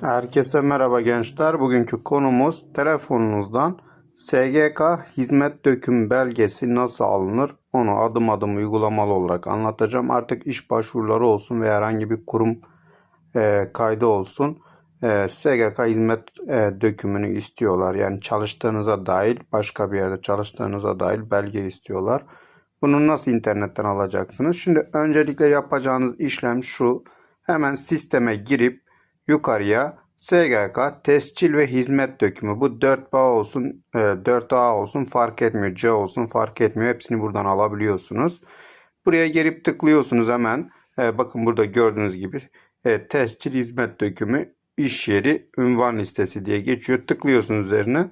Herkese merhaba gençler. Bugünkü konumuz telefonunuzdan SGK hizmet döküm belgesi nasıl alınır? Onu adım adım uygulamalı olarak anlatacağım. Artık iş başvuruları olsun veya herhangi bir kurum e, kaydı olsun. E, SGK hizmet e, dökümünü istiyorlar. Yani çalıştığınıza dahil başka bir yerde çalıştığınıza dahil belge istiyorlar. Bunu nasıl internetten alacaksınız? Şimdi öncelikle yapacağınız işlem şu. Hemen sisteme girip yukarıya SGK tescil ve hizmet dökümü bu 4 bağ olsun e, 4A olsun fark etmiyor C olsun fark etmiyor hepsini buradan alabiliyorsunuz. Buraya gelip tıklıyorsunuz hemen E, bakın burada gördüğünüz gibi e, tescil hizmet dökümü iş yeri ünvan listesi diye geçiyor tıklıyorsunuz üzerine.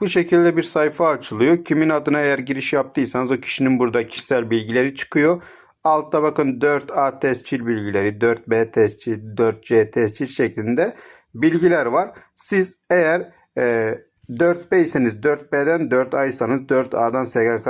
Bu şekilde bir sayfa açılıyor. Kimin adına eğer giriş yaptıysanız o kişinin burada kişisel bilgileri çıkıyor. Altta bakın 4A tescil bilgileri, 4B tescil, 4C tescil şeklinde bilgiler var. Siz eğer e, 4B'yseniz 4B'den 4A'ysanız 4A'dan SGK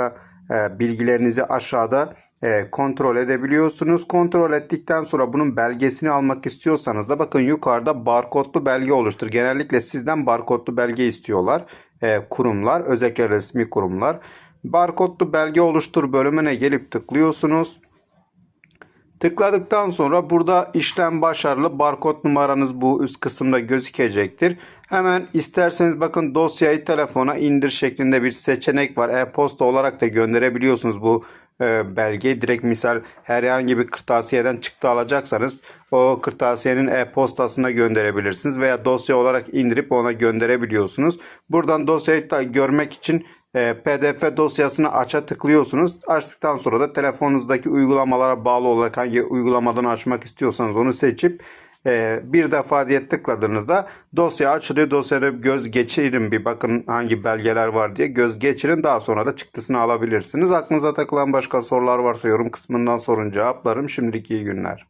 e, bilgilerinizi aşağıda e, kontrol edebiliyorsunuz. Kontrol ettikten sonra bunun belgesini almak istiyorsanız da bakın yukarıda barkodlu belge oluştur. Genellikle sizden barkodlu belge istiyorlar e, kurumlar, özellikle resmi kurumlar. Barkodlu belge oluştur bölümüne gelip tıklıyorsunuz. Tıkladıktan sonra burada işlem başarılı barkod numaranız bu üst kısımda gözükecektir. Hemen isterseniz bakın dosyayı telefona indir şeklinde bir seçenek var. E-posta olarak da gönderebiliyorsunuz bu e, belgeyi. Direkt misal herhangi bir kırtasiyeden çıktı alacaksanız o kırtasiyenin e-postasına gönderebilirsiniz veya dosya olarak indirip ona gönderebiliyorsunuz. Buradan dosyayı da görmek için PDF dosyasını aça tıklıyorsunuz. Açtıktan sonra da telefonunuzdaki uygulamalara bağlı olarak hangi uygulamadan açmak istiyorsanız onu seçip e, bir defa diye tıkladığınızda dosya açılıyor. Dosyada göz geçirin bir bakın hangi belgeler var diye göz geçirin. Daha sonra da çıktısını alabilirsiniz. Aklınıza takılan başka sorular varsa yorum kısmından sorun cevaplarım. Şimdilik iyi günler.